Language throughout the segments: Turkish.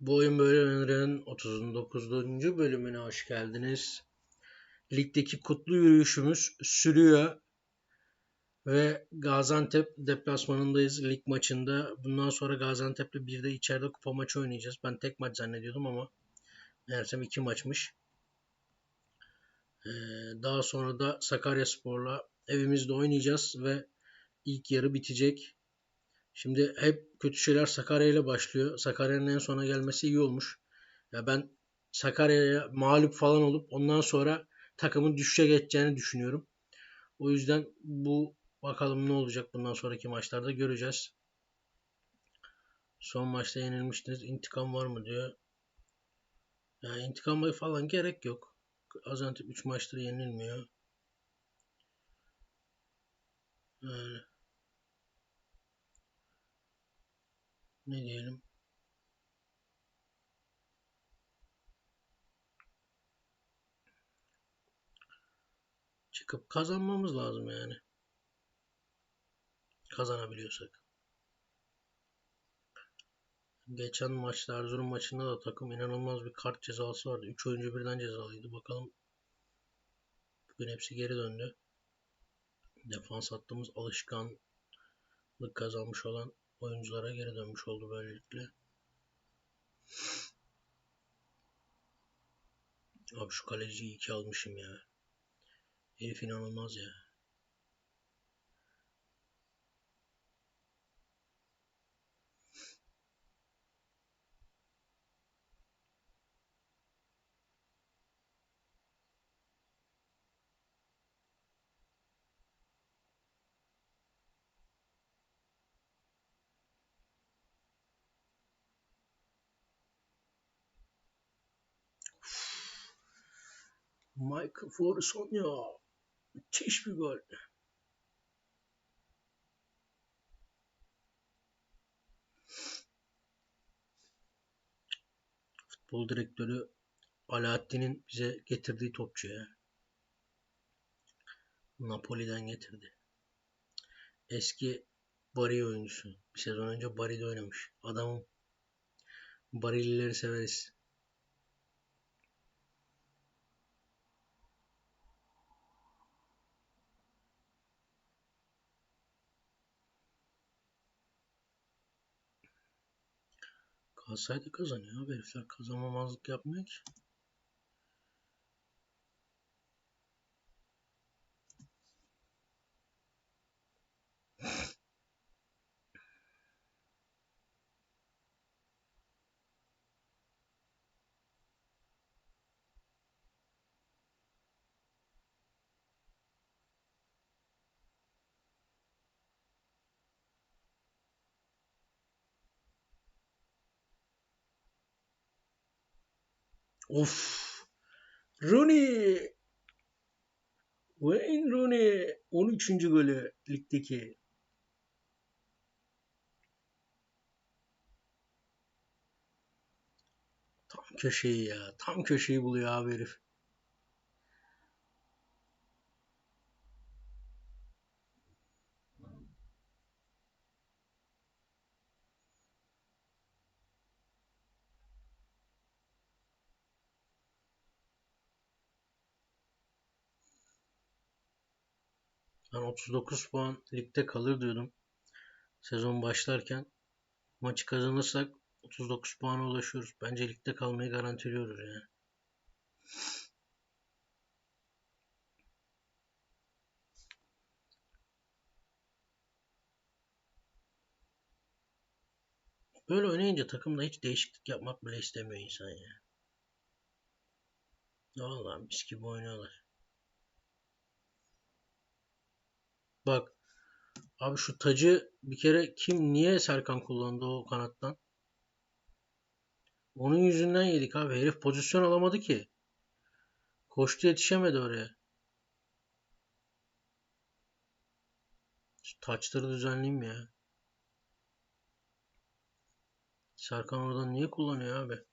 Bu oyun bölümlerinin 39. bölümüne hoş geldiniz. Ligdeki kutlu yürüyüşümüz sürüyor. Ve Gaziantep deplasmanındayız lig maçında. Bundan sonra Gaziantep'le bir de içeride kupa maçı oynayacağız. Ben tek maç zannediyordum ama meğersem iki maçmış. Ee, daha sonra da Sakaryaspor'la evimizde oynayacağız ve ilk yarı bitecek. Şimdi hep kötü şeyler Sakarya ile başlıyor. Sakarya'nın en sona gelmesi iyi olmuş. Ya ben Sakarya'ya mağlup falan olup ondan sonra takımın düşüşe geçeceğini düşünüyorum. O yüzden bu bakalım ne olacak bundan sonraki maçlarda göreceğiz. Son maçta yenilmiştiniz. İntikam var mı diyor. Ya yani intikam falan gerek yok. Gaziantep 3 maçtır yenilmiyor. Yani ne diyelim? Çıkıp kazanmamız lazım yani. Kazanabiliyorsak. Geçen maçta Erzurum maçında da takım inanılmaz bir kart cezası vardı. 3 oyuncu birden cezalıydı. Bakalım bugün hepsi geri döndü. Defans hattımız alışkanlık kazanmış olan oyunculara geri dönmüş oldu böylelikle. Abi şu kaleciyi iki almışım ya. Herif inanılmaz ya. Michael Forson ya. Müthiş bir gol. Futbol direktörü Alaaddin'in bize getirdiği topçu ya. Napoli'den getirdi. Eski Bari oyuncusu. Bir sezon önce Bari'de oynamış. Adamım. Barilileri severiz. Da kazanıyor. Herifler kazanmamazlık yapmıyor ki. Of. Rooney. Wayne Rooney 13. golü ligdeki. Tam köşeyi ya. Tam köşeyi buluyor abi herif. Ben 39 puan ligde kalır diyordum. Sezon başlarken maçı kazanırsak 39 puana ulaşıyoruz. Bence ligde kalmayı garantiliyoruz yani. Böyle oynayınca takımda hiç değişiklik yapmak bile istemiyor insan ya. Vallahi mis gibi oynuyorlar. Bak abi şu tacı bir kere kim niye Serkan kullandı o kanattan? Onun yüzünden yedik abi. Herif pozisyon alamadı ki. Koştu yetişemedi oraya. Şu taçları düzenleyeyim ya. Serkan oradan niye kullanıyor abi?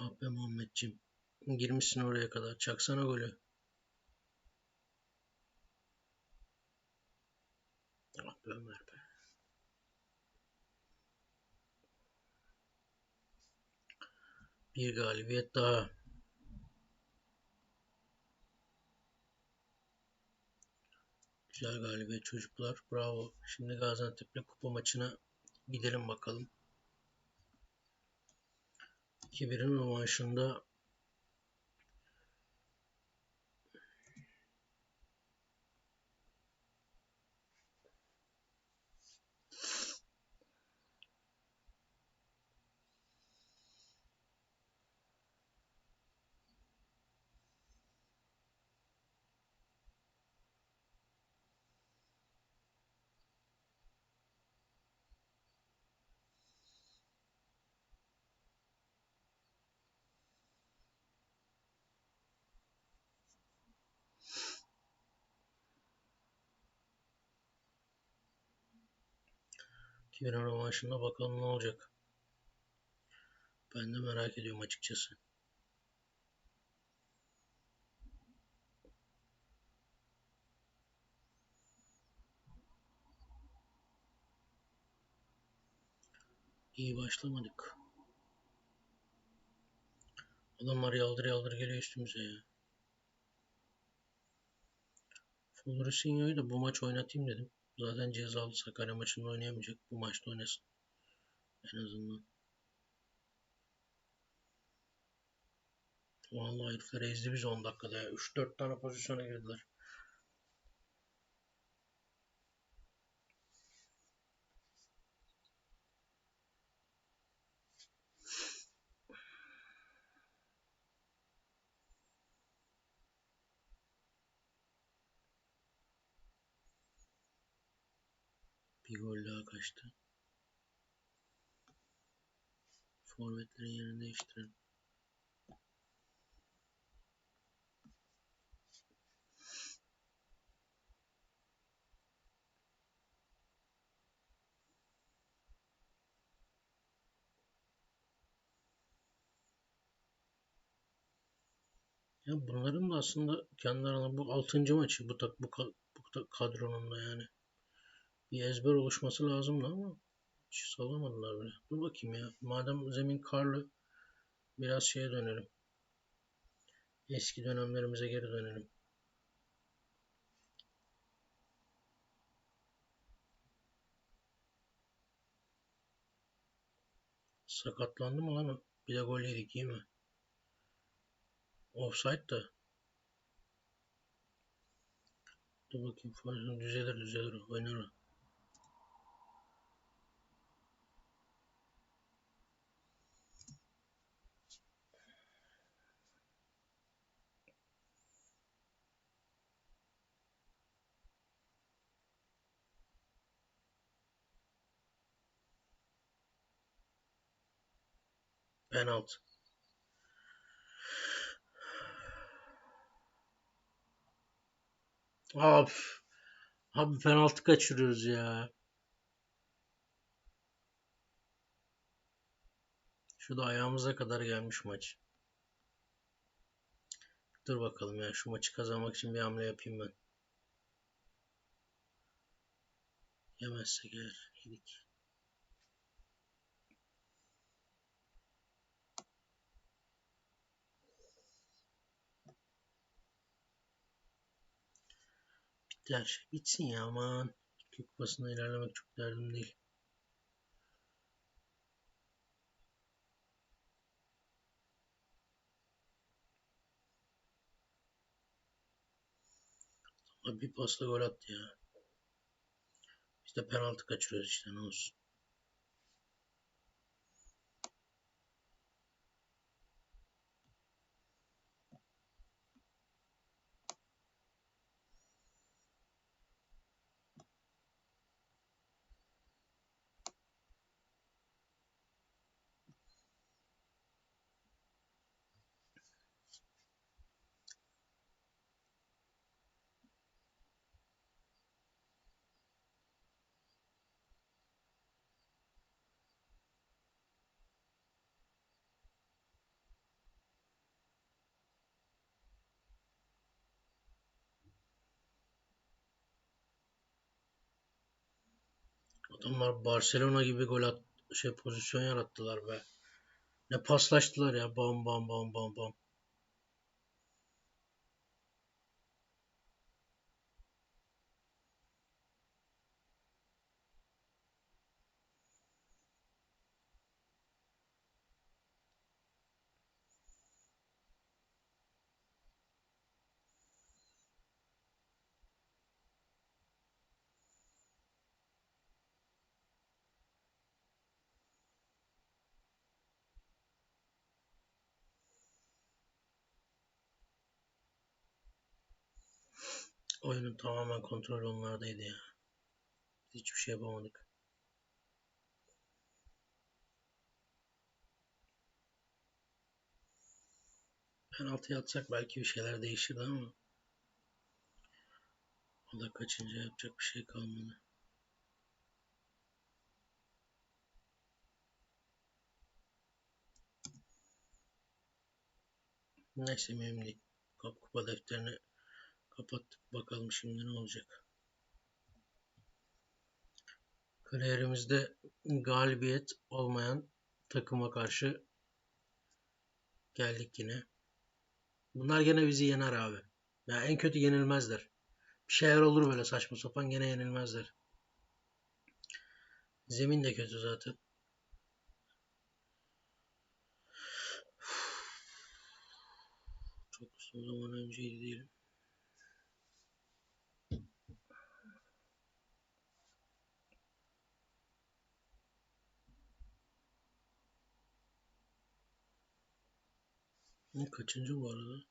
Ah be Muhammedciğim. Girmişsin oraya kadar. Çaksana golü. Ah be Ömer be. Bir galibiyet daha. Güzel galibiyet çocuklar. Bravo. Şimdi Gaziantep'le kupa maçına gidelim bakalım. 2-1'in rövanşında Kimin rövanşında bakalım ne olacak. Ben de merak ediyorum açıkçası. İyi başlamadık. Adamlar yaldır yaldır geliyor üstümüze ya. Fulrusinho'yu da bu maç oynatayım dedim. Zaten cezalı Sakarya maçında oynayamayacak. Bu maçta oynasın. En azından. Vallahi herifler ezdi biz 10 dakikada ya. 3-4 tane pozisyona girdiler. Bir kaçtı. Forvetlerin yerini değiştirelim. Ya bunların da aslında kendi bu 6. maçı bu, bu, bu kadronun da yani bir ezber oluşması lazımdı ama hiç sallamadılar bile. Dur bakayım ya. Madem zemin karlı biraz şeye dönelim. Eski dönemlerimize geri dönelim. Sakatlandı mı lan? Bir de gol yedik iyi mi? Offside da. Dur bakayım. Düzelir düzelir. Oynar o. Penaltı. Abi, abi penaltı kaçırıyoruz ya. Şu da ayağımıza kadar gelmiş maç. Dur bakalım ya şu maçı kazanmak için bir hamle yapayım ben. Yemezsek eğer yedik. Bitti her. Bitsin ya aman. Türkiye Kupası'nda ilerlemek çok derdim değil. Abi bir pasla gol attı ya. Biz de penaltı kaçırıyoruz işte ne olsun. Adamlar Barcelona gibi gol at şey pozisyon yarattılar be. Ne paslaştılar ya. Bam bam bam bam bam. Oyunun tamamen kontrolü onlardaydı ya. Hiçbir şey yapamadık. Penaltı atsak belki bir şeyler değişirdi ama o da kaçınca yapacak bir şey kalmadı. Neyse mühim değil. Kupa defterini kapattık. Bakalım şimdi ne olacak. Kariyerimizde galibiyet olmayan takıma karşı geldik yine. Bunlar gene bizi yener abi. Ya en kötü yenilmezler. Bir şeyler olur böyle saçma sapan gene yenilmezler. Zemin de kötü zaten. Çok uzun zaman önceydi diyelim. Ne kaçıncı bu arada?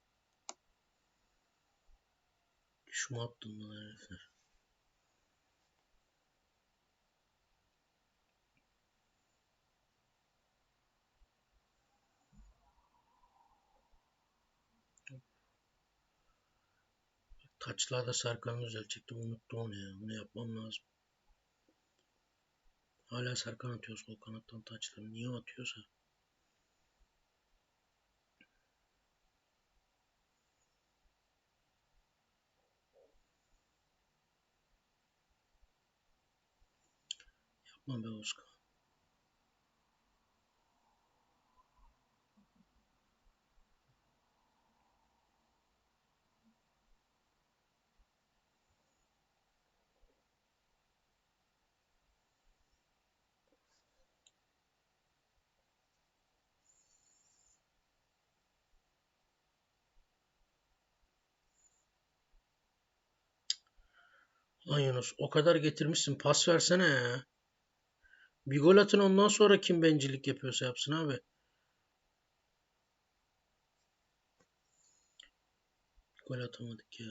Şu attım lan herifler. Taçlarda Serkan'ı düzeltecektim. Unuttum onu ya. Bunu yapmam lazım. Hala Serkan atıyor sol kanattan taçları. Niye atıyorsa. Yapma be. Lan Yunus o kadar getirmişsin pas versene ya. Bir gol atın ondan sonra kim bencillik yapıyorsa yapsın abi. Gol atamadık ya.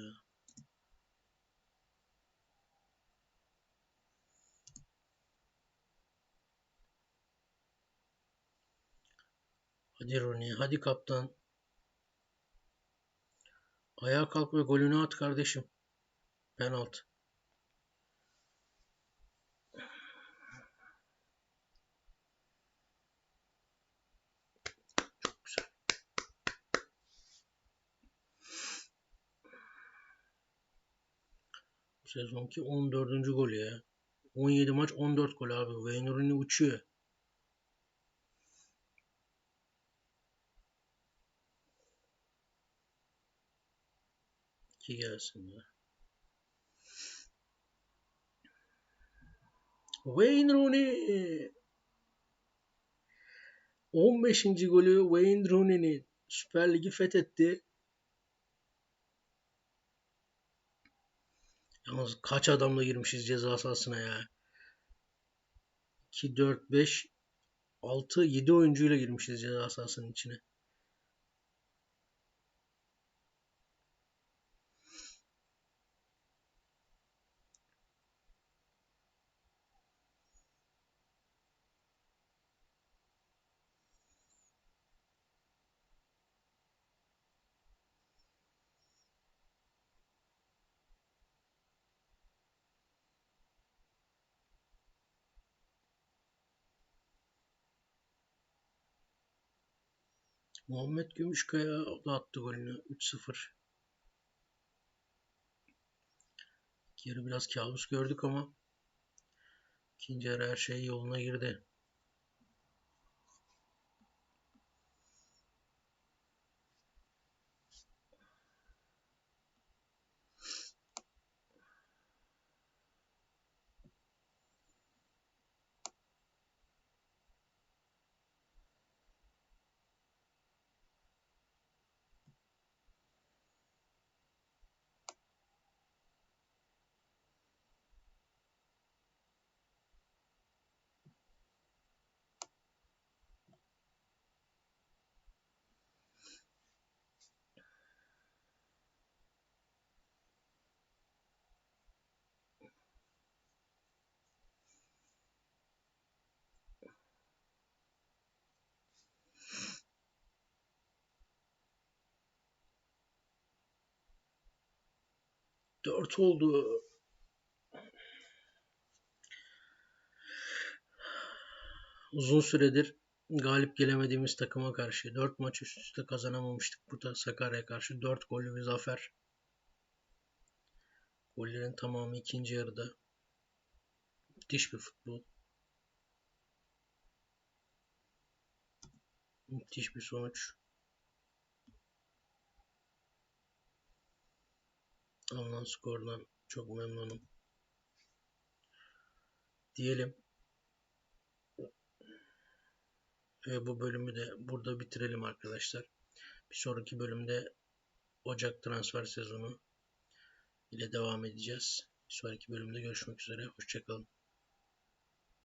Hadi Rooney, hadi kaptan. Ayağa kalk ve golünü at kardeşim. Penaltı. Sezonki 14. golü ya. 17 maç 14 gol abi. Wayne Rooney uçuyor. İki gelsin ya. Wayne Rooney 15. golü Wayne Rooney'nin Süper Ligi fethetti. Yalnız kaç adamla girmişiz ceza sahasına ya. 2, 4, 5, 6, 7 oyuncuyla girmişiz ceza sahasının içine. Muhammed Gümüşkaya da attı golünü 3-0. Geri biraz kabus gördük ama İkinci yarı her şey yoluna girdi. Dört oldu. Uzun süredir galip gelemediğimiz takıma karşı 4 maç üst üste kazanamamıştık. Bu da Sakarya'ya karşı 4 gollü bir zafer. Gollerin tamamı ikinci yarıda. Müthiş bir futbol. Müthiş bir sonuç. Alınan skordan çok memnunum. Diyelim. Ve bu bölümü de burada bitirelim arkadaşlar. Bir sonraki bölümde Ocak transfer sezonu ile devam edeceğiz. Bir sonraki bölümde görüşmek üzere. Hoşçakalın.